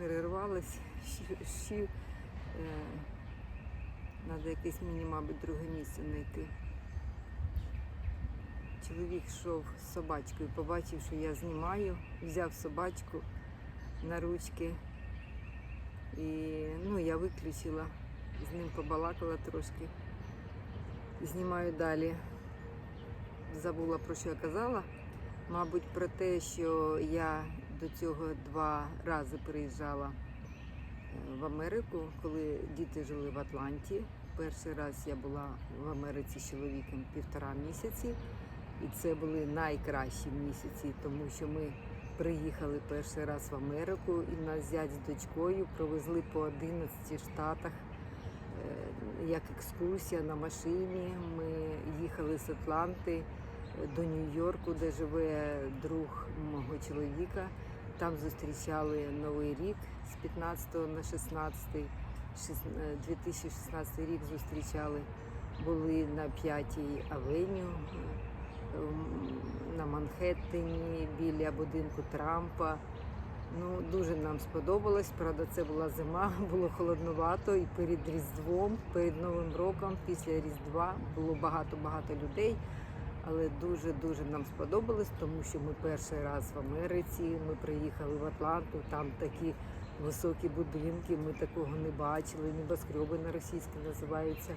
перервалась. Ще треба якесь мені, мабуть, друге місце знайти. Чоловік йшов з собачкою, побачив, що я знімаю, взяв собачку на ручки. І ну, я виключила, з ним побалакала трошки. Знімаю далі. Забула про що я казала. Мабуть, про те, що я до цього два рази приїжджала е, в Америку, коли діти жили в Атланті. Перший раз я була в Америці з чоловіком півтора місяці, і це були найкращі місяці, тому що ми приїхали перший раз в Америку і нас зять з дочкою провезли по 11 штатах е, як екскурсія на машині. Ми їхали з Атланти до Нью-Йорку, де живе друг мого чоловіка. Там зустрічали Новий рік з 15 на 16. Е, 2016 рік зустрічали. Були на 5-й авеню е, на Манхеттені біля будинку Трампа. Ну, дуже нам сподобалось. Правда, це була зима, було холодновато і перед Різдвом, перед Новим роком, після Різдва було багато-багато людей. Але дуже-дуже нам сподобалось, тому що ми перший раз в Америці. Ми приїхали в Атланту, там такі високі будинки, ми такого не бачили, небоскреби на російській називаються.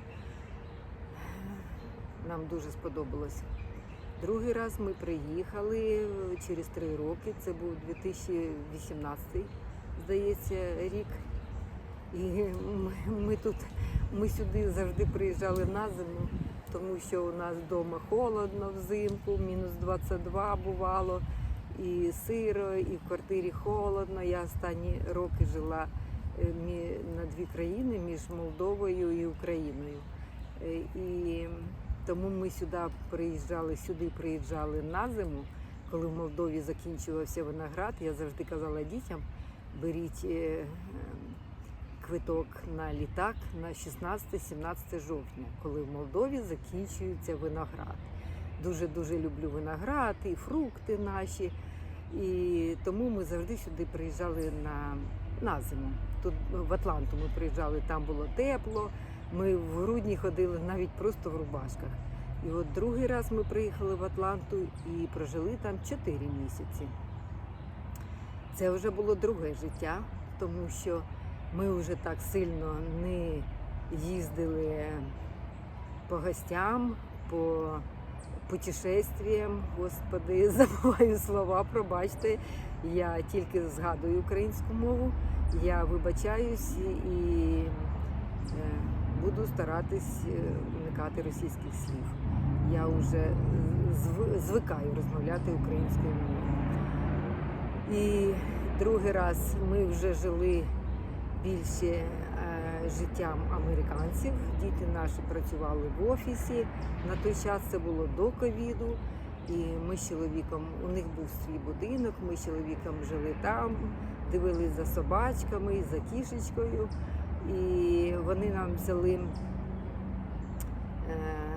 Нам дуже сподобалось. Другий раз ми приїхали через три роки. Це був 2018, здається, рік. І ми, ми тут, ми сюди завжди приїжджали на зиму, тому що у нас вдома холодно взимку, мінус 22 бувало, і сиро, і в квартирі холодно. Я останні роки жила е, на дві країни між Молдовою і Україною. Е, І тому ми сюди приїжджали, сюди приїжджали на зиму, коли в Молдові закінчувався виноград. Я завжди казала дітям, беріть е, квиток на літак на 16-17 жовтня, коли в Молдові закінчується виноград. Дуже дуже люблю виноград і фрукти наші. І тому ми завжди сюди приїжджали на, на зиму. Тут в Атланту ми приїжджали, там було тепло. Ми в грудні ходили навіть просто в рубашках. І от другий раз ми приїхали в Атланту і прожили там 4 місяці. Це вже було друге життя, тому що ми вже так сильно не їздили по гостям, по путешествіям. Господи, забуваю слова, пробачте. Я тільки згадую українську мову. Я вибачаюсь і е, буду старатись е, уникати російських слів. Я вже звикаю розмовляти українською мовою. І другий раз ми вже жили більше е, життям американців. Діти наші працювали в офісі. На той час це було до ковіду. І ми з чоловіком, у них був свій будинок, ми з чоловіком жили там, дивились за собачками, за кішечкою. І вони нам взяли е,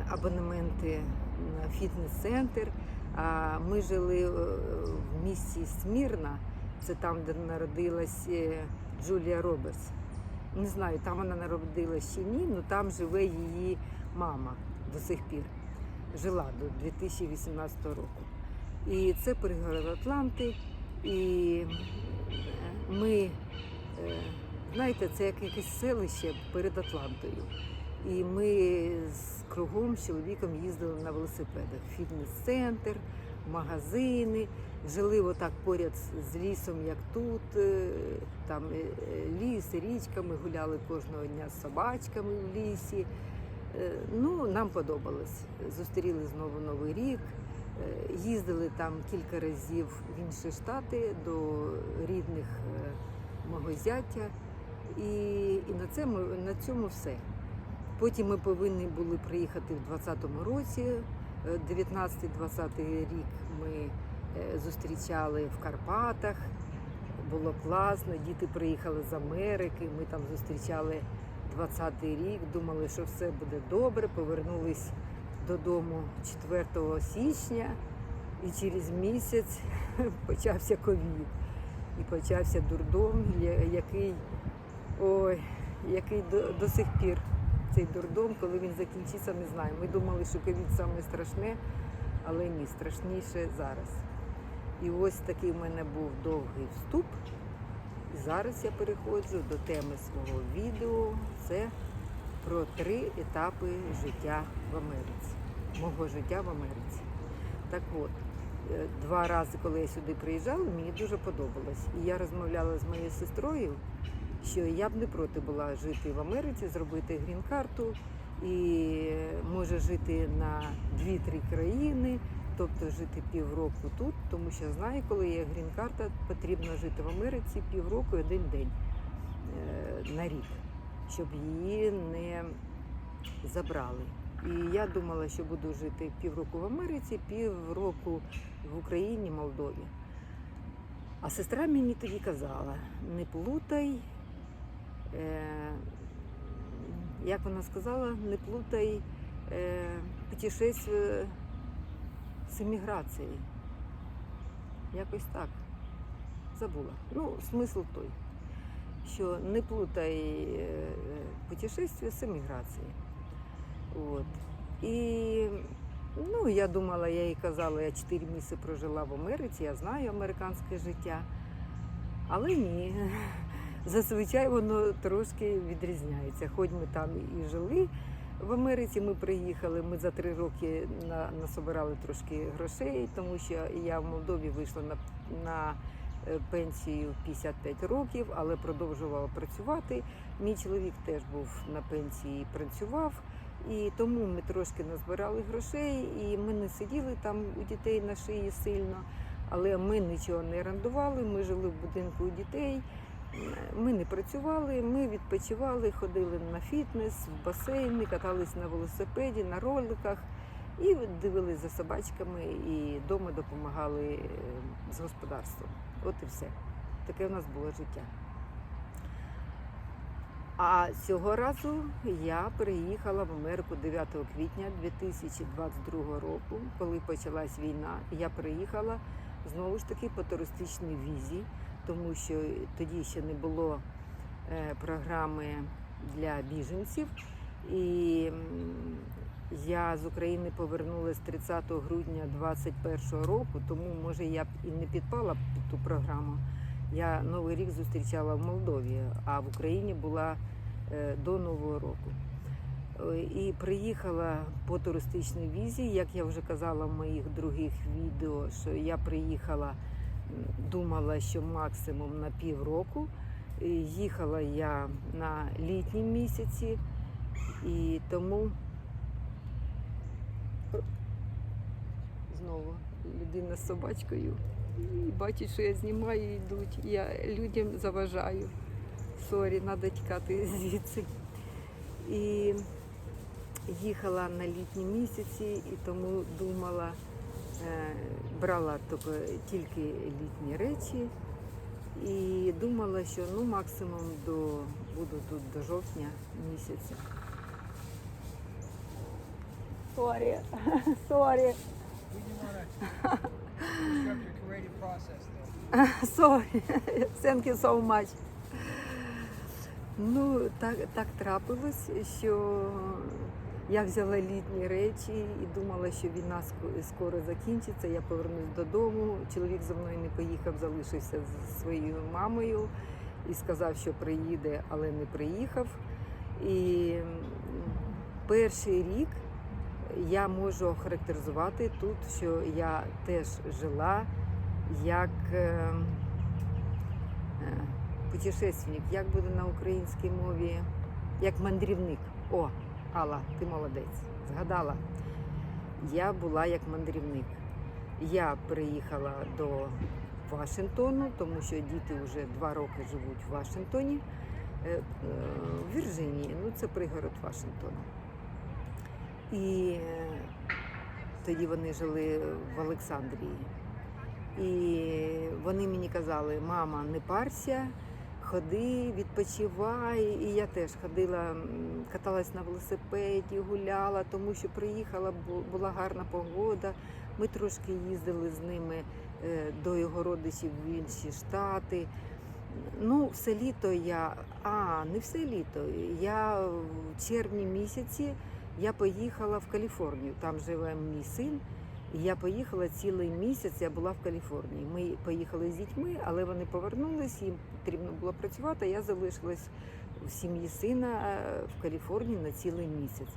абонементи на фітнес-центр. А ми жили е, в місті Смірна, це там, де народилась Джулія Робертс. Не знаю, там вона народилась чи ні, але там живе її мама до сих пір. Жила до 2018 року. І це пригород Атланти. І е, ми, е, знаєте, це як якесь селище перед Атлантою. І ми з кругом з чоловіком їздили на велосипедах. Фітнес-центр, магазини, жили отак поряд з- лісом, як тут. е, Там е, е, ліс, річка, ми гуляли кожного дня з собачками в лісі. Ну, нам подобалось. Зустріли знову Новий рік. Їздили там кілька разів в інші штати до рідних мого зятя. І, і на, це ми, на цьому все. Потім ми повинні були приїхати в 2020 році. Е, 19-20 рік ми зустрічали в Карпатах. Було класно, діти приїхали з Америки. Ми там зустрічали 20-й рік, думали, що все буде добре. Повернулись додому 4 січня, і через місяць почався ковід. І почався дурдом, який, ой, який до, до сих пір цей дурдом, коли він закінчиться, не знаю. Ми думали, що ковід саме страшне, але ні, страшніше зараз. І ось такий в мене був довгий вступ. Зараз я переходжу до теми свого відео. Це про три етапи життя в Америці, мого життя в Америці. Так от, е, два рази, коли я сюди приїжджала, мені дуже подобалось. І я розмовляла з моєю сестрою, що я б не проти була жити в Америці, зробити грін-карту і е, може жити на 2-3 країни, тобто жити півроку тут, тому що знаю, коли є грін-карта, потрібно жити в Америці півроку і один день е, на рік, щоб її не забрали. І я думала, що буду жити півроку в Америці, півроку в Україні, Молдові. А сестра мені тоді казала: не плутай, е, як вона сказала, не плутай е, путешествие з еміграцією. Якось так. Забула. Ну, смисл той, що не плутай е, путешествие з еміграцією. От. І ну, я думала, я їй казала, я 4 місяці прожила в Америці, я знаю американське життя. Але ні. Зазвичай воно трошки відрізняється. Хоч ми там і жили в Америці, ми приїхали, ми за три роки на, насобирали трошки грошей, тому що я в Молдові вийшла на, на е, пенсію 55 років, але продовжувала працювати. Мій чоловік теж був на пенсії працював. І тому ми трошки назбирали грошей, і ми не сиділи там у дітей на шиї сильно, але ми нічого не орендували, ми жили в будинку у дітей. Ми не працювали, ми відпочивали, ходили на фітнес, в басейни, катались на велосипеді, на роликах і дивились за собачками і вдома допомагали е, з господарством. От і все. Таке в нас було життя. А цього разу я приїхала в Америку 9 квітня 2022 року, коли почалась війна. Я приїхала знову ж таки по туристичній візі, тому що тоді ще не було е, програми для біженців. І я з України повернулася 30 грудня 2021 року, тому може я б і не підпала під ту програму. Я Новий рік зустрічала в Молдові, а в Україні була е, до Нового року. Е, І приїхала по туристичній візі, як я вже казала в моїх других відео, що я приїхала, думала, що максимум на півроку. Їхала я на літні місяці, і тому знову людина з собачкою. І бачить, що я знімаю, і йдуть. Я людям заважаю. Сорі, треба тікати звідси. І їхала на літні місяці, і тому думала, е, брала тільки- літні речі. І думала, що ну максимум до буду тут до жовтня місяця. Сорі, сорі. Sorry, thank you so much. Ну, так, так трапилось, що я взяла літні речі і думала, що війна ск- скоро закінчиться. Я повернусь додому. Чоловік за мною не поїхав, залишився зі своєю мамою і сказав, що приїде, але не приїхав. І перший рік я можу охарактеризувати тут, що я теж жила як е, е, путешественник, як буде на українській мові, як мандрівник. О, Алла, ти молодець, згадала. Я була як мандрівник. Я приїхала до Вашингтону, тому що діти вже два роки живуть в Вашингтоні, е, е, в Вірджинії, ну це пригород Вашингтона. І е, тоді вони жили в Олександрії. І вони мені казали, мама, не парся, ходи, відпочивай. І я теж ходила, каталась на велосипеді, гуляла, тому що приїхала, бу- була гарна погода. Ми трошки їздили з ними е, до його родичів в інші штати. Ну, все літо я. А, не все літо. Я в червні місяці я поїхала в Каліфорнію. Там живе мій син. Я поїхала цілий місяць. Я була в Каліфорнії. Ми поїхали з дітьми, але вони повернулись, їм потрібно було працювати. Я залишилась в сім'ї сина е, в Каліфорнії на цілий місяць.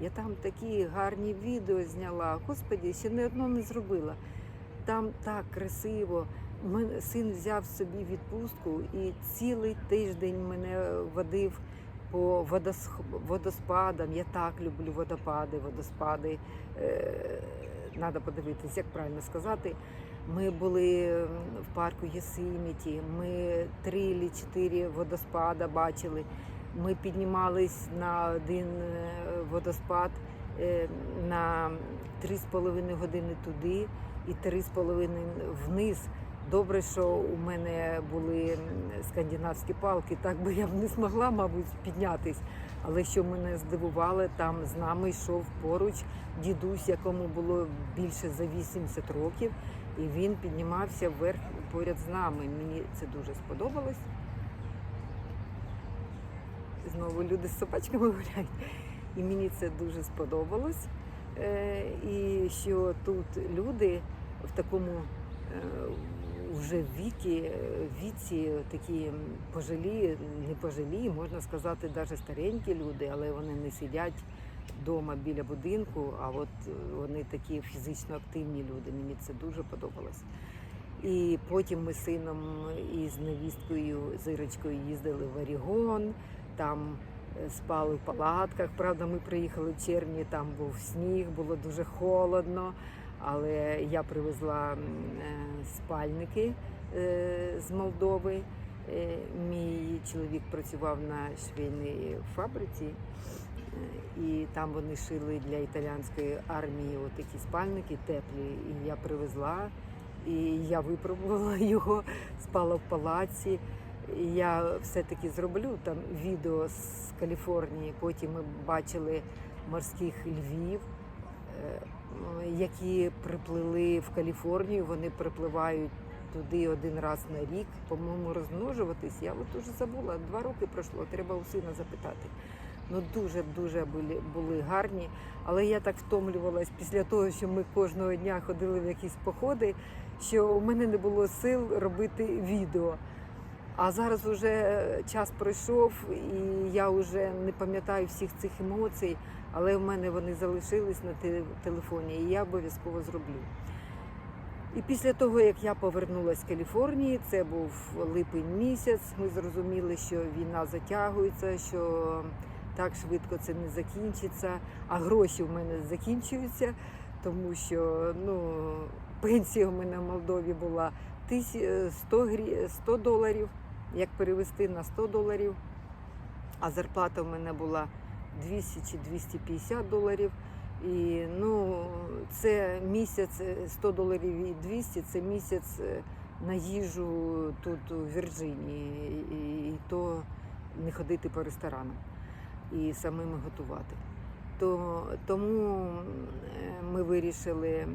Я там такі гарні відео зняла. Господі, ще не одно не зробила. Там так красиво. Мен- Син взяв собі відпустку і цілий тиждень мене водив по водоспадам. Я так люблю водопади, водоспади. Треба подивитись, як правильно сказати. Ми були в парку Єсиміті, ми три чи чотири водоспада бачили. Ми піднімались на один е, водоспад е, на три з половиною години туди і три з половиною вниз. Добре, що у мене були скандинавські палки, так би я б не змогла, мабуть, піднятись. Але що мене здивувало, там з нами йшов поруч дідусь, якому було більше за 80 років, і він піднімався вверх поряд з нами. Мені це дуже сподобалось. Знову люди з собачками гуляють. І мені це дуже сподобалось. Е, І що тут люди в такому вже віки, е, віці такі пожилі, не пожилі, можна сказати, навіть старенькі люди, але вони не сидять вдома біля будинку, а от е, вони такі фізично активні люди. Мені це дуже подобалось. І потім ми з сином і з невісткою Зирочкою їздили в Орігон, там е, спали в палатках. Правда, ми приїхали в червні, там був сніг, було дуже холодно. Але я привезла е, спальники е, з Молдови. Е, Мій чоловік працював на швейній фабриці, і там вони шили для італійської армії такі спальники теплі. І я привезла, і я випробувала його, спала в палаці. Я все-таки зроблю там відео з Каліфорнії. Потім ми бачили морських львів, які приплили в Каліфорнію. Вони припливають туди один раз на рік, по-моєму, розмножуватись. Я от уже забула, два роки пройшло, треба у сина запитати. Ну дуже дуже були, були гарні. Але я так втомлювалась після того, що ми кожного дня ходили в якісь походи, що у мене не було сил робити відео. А зараз вже час пройшов, і я вже не пам'ятаю всіх цих емоцій, але в мене вони залишились на те- телефоні, і я обов'язково зроблю. І після того, як я повернулася з Каліфорнії, це був липень місяць. Ми зрозуміли, що війна затягується, що так швидко це не закінчиться, а гроші в мене закінчуються, тому що ну, пенсія у мене в Молдові була 100, 100 доларів, як перевести на 100 доларів, а зарплата в мене була 200 чи 250 доларів. І ну, це місяць е, 100 доларів і 200 це місяць е, на їжу тут у Вірджинії, і, і то не ходити по ресторанам і самими готувати. То, тому е, ми вирішили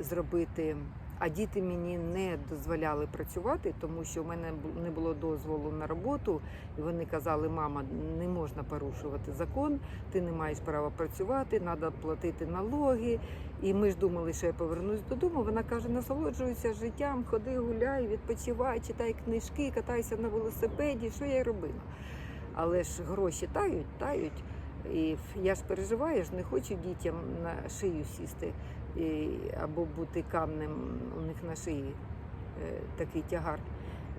зробити. А діти мені не дозволяли працювати, тому що в мене не було дозволу на роботу, і вони казали, мама, не можна порушувати закон, ти не маєш права працювати, треба платити налоги. І ми ж думали, що я повернусь додому. Вона каже: насолоджуйся життям, ходи, гуляй, відпочивай, читай книжки, катайся на велосипеді. Що я й робила? Але ж гроші тають, тають. І я ж переживаю, я ж не хочу дітям на шию сісти або бути камнем у них на шиї. Е, такий тягар.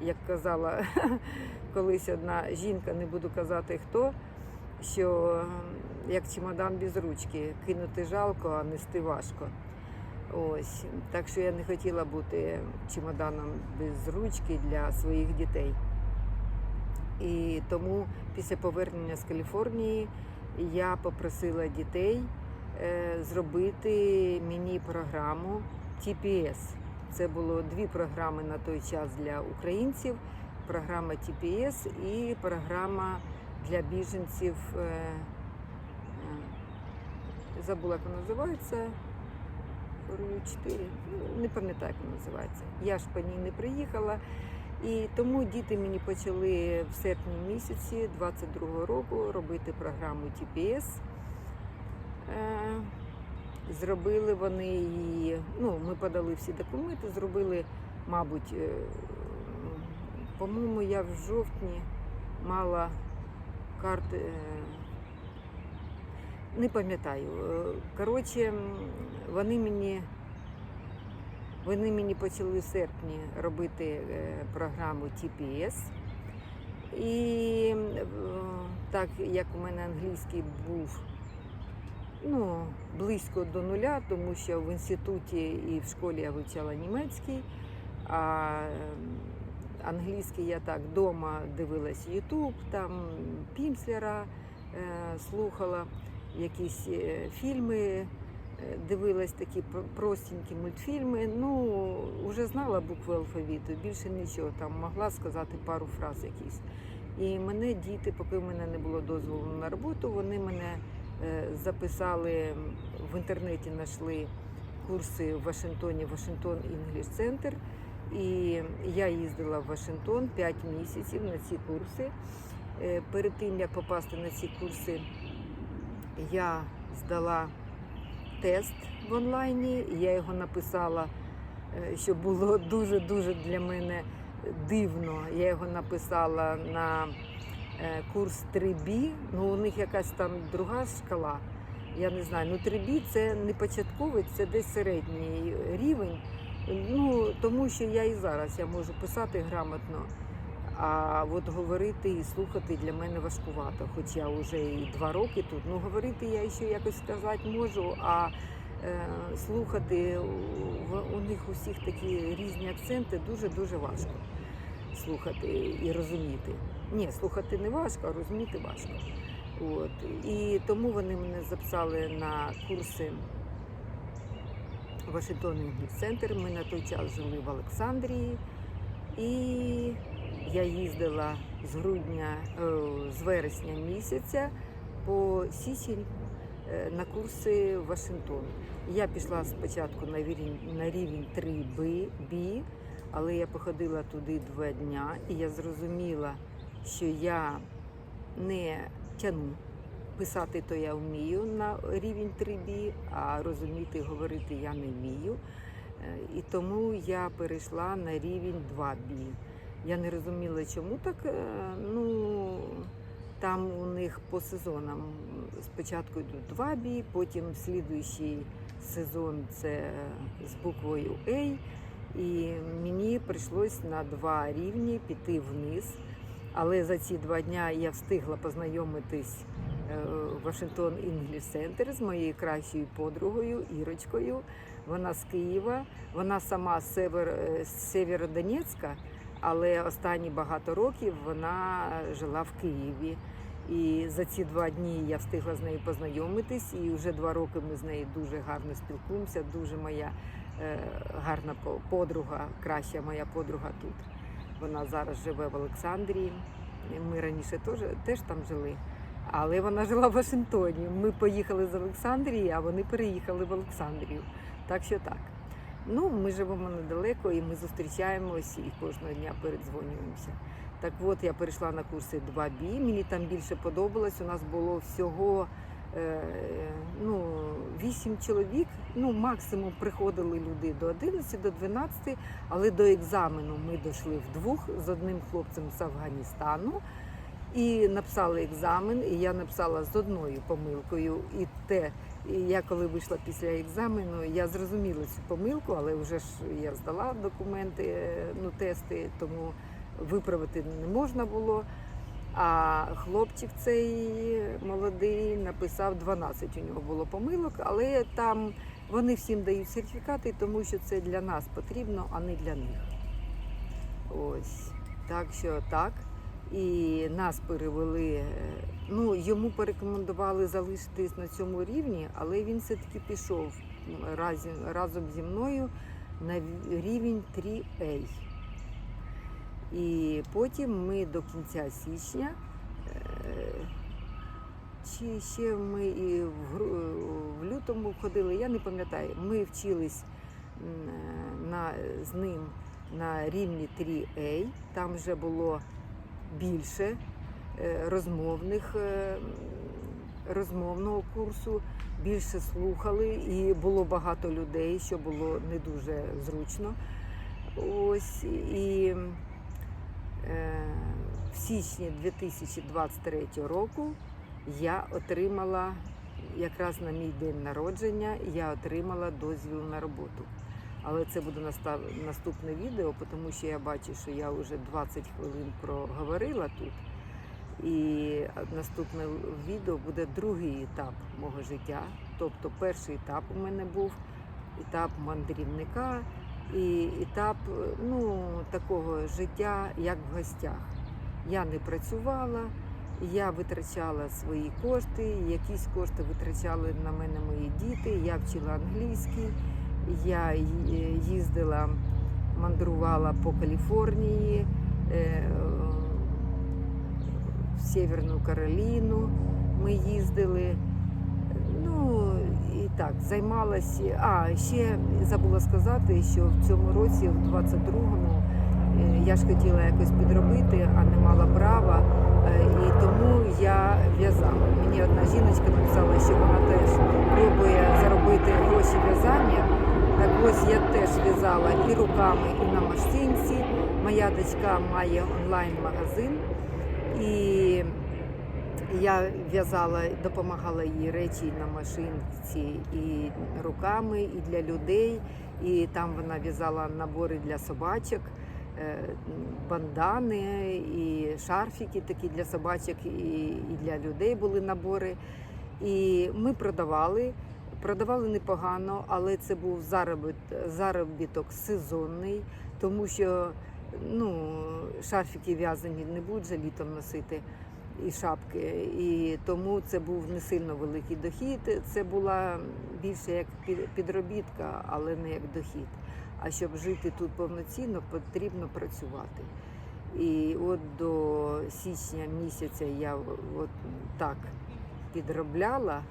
Як казала колись одна жінка, не буду казати хто, що як чемодан без ручки, кинути жалко, а нести важко. Ось. Так що я не хотіла бути чемоданом без ручки для своїх дітей. І тому після повернення з Каліфорнії я попросила дітей зробити мені програму TPS. Це було дві програми на той час для українців: програма TPS і програма для біженців. е, е, Забула, як вона називається. Говорю, 4. Ну, не пам'ятаю, як вона називається. Я ж по ній не приїхала. І тому діти мені почали в серпні місяці 22-го року робити програму TPS. Е, Зробили вони її, ну, ми подали всі документи, зробили, мабуть, е, по-моєму, я в жовтні мала карти. е, Не пам'ятаю. Коротше, вони мені, вони мені почали в серпні робити програму TPS. І так як у мене англійський був ну, близько до нуля, тому що в інституті і в школі я вивчала німецький, а ем, англійський я так вдома дивилась Ютуб, там Пімслера е, слухала, якісь е, фільми, е, дивилась такі простенькі мультфільми. Ну, вже знала букви алфавіту, більше нічого, там могла сказати пару фраз якісь. І мене діти, поки в мене не було дозволу на роботу, вони мене записали в інтернеті, знайшли курси в Вашингтоні, Вашингтон English Center. І я їздила в Вашингтон 5 місяців на ці курси. Е, Перед тим як попасти на ці курси, я здала тест в онлайні. Я його написала, е, що було дуже-дуже для мене дивно. Я його написала на е, курс 3B. Ну, у них якась там друга шкала. Я не знаю. Ну, 3B це не початковий, це десь середній рівень. Ну, тому що я і зараз я можу писати грамотно, а от говорити і слухати для мене важкувато. Хоч я вже і два роки тут. Ну, говорити я ще якось сказати можу, а е, слухати у, у них усіх такі різні акценти дуже-дуже важко слухати і розуміти. Ні, слухати не важко, а розуміти важко. От. І тому вони мене записали на курси Вашингтон Центр. Ми на той час жили в Олександрії. І я їздила з грудня, е, з вересня місяця по січень е, на курси Вашингтон. Я пішла спочатку на рівень, на рівень 3B, B, але я походила туди два дня, і я зрозуміла, що я не тяну. Писати то я вмію на рівень 3B, а розуміти і говорити я не вмію. Е, І тому я перейшла на рівень 2B. Я не розуміла, чому так. е, Ну там у них по сезонам спочатку йдуть 2B, потім слідуючий сезон це з буквою A. І мені прийшлось на два рівні піти вниз. Але за ці два дня я встигла познайомитись е, в Вашингтон Інгліш Центр з моєю кращою подругою Ірочкою. Вона з Києва, вона сама з Север, е, з але останні багато років вона жила в Києві. І за ці два дні я встигла з нею познайомитись, і вже два роки ми з нею дуже гарно спілкуємося. Дуже моя е, гарна подруга, краща моя подруга тут. Вона зараз живе в Олександрії. Ми раніше теж, теж там жили. Але вона жила в Вашингтоні. Ми поїхали з Олександрії, а вони переїхали в Олександрію. Так що так. Ну, ми живемо недалеко і ми зустрічаємось і кожного дня передзвонюємося. Так от я перейшла на курси 2B, мені там більше подобалось. У нас було всього ну, 8 чоловік. Ну, максимум приходили люди до 11, до 12, але до екзамену ми дійшли вдвох з одним хлопцем з Афганістану. І написали екзамен, і я написала з одною помилкою. І те, і я коли вийшла після екзамену, я зрозуміла цю помилку, але вже ж я здала документи, е, ну тести, тому виправити не можна було. А хлопчик цей молодий написав 12 у нього було помилок, але там вони всім дають сертифікати, тому що це для нас потрібно, а не для них. Ось так що так. І нас перевели. е, Ну йому порекомендували залишитись на цьому рівні, але він все-таки пішов разом, зі мною на рівень 3A. І потім ми до кінця січня е, чи ще ми і в, лютому ходили, я не пам'ятаю. Ми вчились на, з ним на рівні 3A, там вже було більше е, розмовних, е, розмовного курсу, більше слухали, і було багато людей, що було не дуже зручно. Ось і січні 2023 року я отримала якраз на мій день народження, я отримала дозвіл на роботу. Але це буде наступне відео, тому що я бачу, що я вже 20 хвилин проговорила тут. І наступне відео буде другий етап мого життя. Тобто перший етап у мене був етап мандрівника і етап ну, такого життя, як в гостях. Я не працювала, я витрачала свої кошти, якісь кошти витрачали на мене мої діти, я вчила англійський, я їздила, мандрувала по Каліфорнії, е, в Северну Кароліну ми їздили. Ну і так, займалася. А, ще забула сказати, що в цьому році, в 22-му, е, я ж хотіла якось підробити, а не мала права. Е, І тому я в'язала. Мені одна жіночка написала, що вона теж пробує заробити гроші в'язання. Так ось я теж в'язала і руками, і на машинці. Моя дочка має онлайн-магазин. І я в'язала, допомагала їй речі на машинці і руками, і для людей. І там вона в'язала набори для собачок, бандани, і шарфіки такі для собачок, і, для людей були набори. І ми продавали. Продавали непогано, але це був заробіт, заробіток сезонний, тому що ну, шарфіки в'язані не будуть же літом носити і шапки. І тому це був не сильно великий дохід. Це була більше як під- підробітка, але не як дохід. А щоб жити тут повноцінно, потрібно працювати. І от до січня місяця я от так підробляла,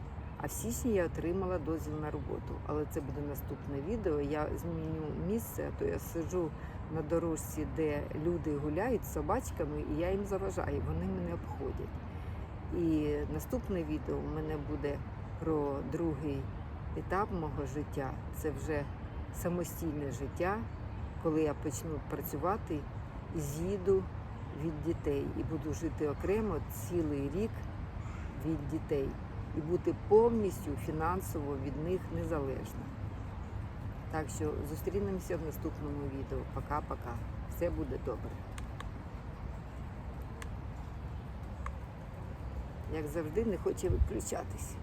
а в січні я отримала дозвіл на роботу. Але це буде наступне відео. Я зміню місце, а то я сиджу на дорожці, де люди гуляють з собачками, і я їм заважаю, вони мене обходять. І наступне відео у мене буде про другий етап мого життя. Це вже самостійне життя, коли я почну працювати з'їду від дітей і буду жити окремо цілий рік від дітей і бути повністю фінансово від них незалежна. Так що зустрінемося в наступному відео. Пока-пока. Все буде добре. Як завжди, не хоче виключатись.